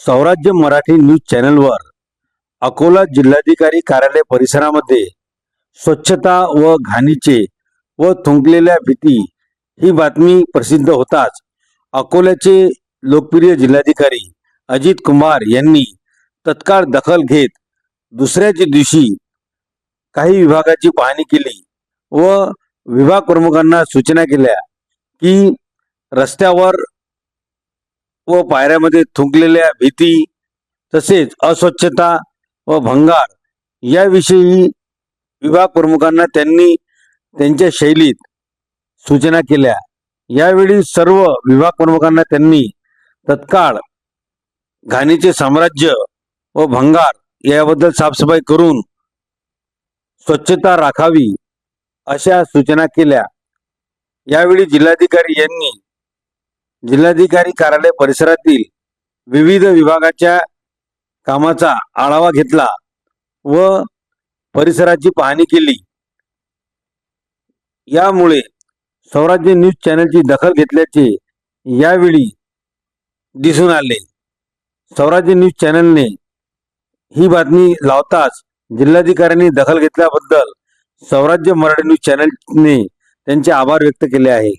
सौराज्य Marathi news चॅनलवर अकोला जिल्हाधिकारी कार्यालय परिसरामध्ये स्वच्छता व घाणीचे व थुंकलेल्या भीती ही बातमी प्रसिद्ध होताच अकोल्याचे लोकप्रिय जिल्हाधिकारी अजित कुमार यांनी तत्काळ दखल घेत दुसऱ्याच दिवशी काही विभागाची पाहणी केली व विभाग प्रमुखांना सूचना केल्या की रस्त्यावर व पायऱ्यामध्ये थुंकलेल्या भीती तसेच अस्वच्छता व भंगार याविषयी विभाग प्रमुखांना त्यांनी त्यांच्या शैलीत सूचना केल्या. यावेळी सर्व विभाग प्रमुखांना त्यांनी तत्काळ घाणीचे साम्राज्य व भंगार याबद्दल साफसफाई करून स्वच्छता राखावी अशा सूचना केल्या. यावेळी जिल्हाधिकारी यांनी जिल्हाधिकारी कार्यालय परिसरातील विविध विभागाच्या कामाचा आढावा घेतला व परिसराची पाहणी केली. यामुळे स्वराज्य न्यूज चॅनलची दखल घेतल्याचे यावेळी दिसून आले. स्वराज्य न्यूज चॅनलने ही बातमी लावताच जिल्हाधिकाऱ्यांनी दखल घेतल्याबद्दल स्वराज्य मराठी न्यूज चॅनलने त्यांचे आभार व्यक्त केले आहे.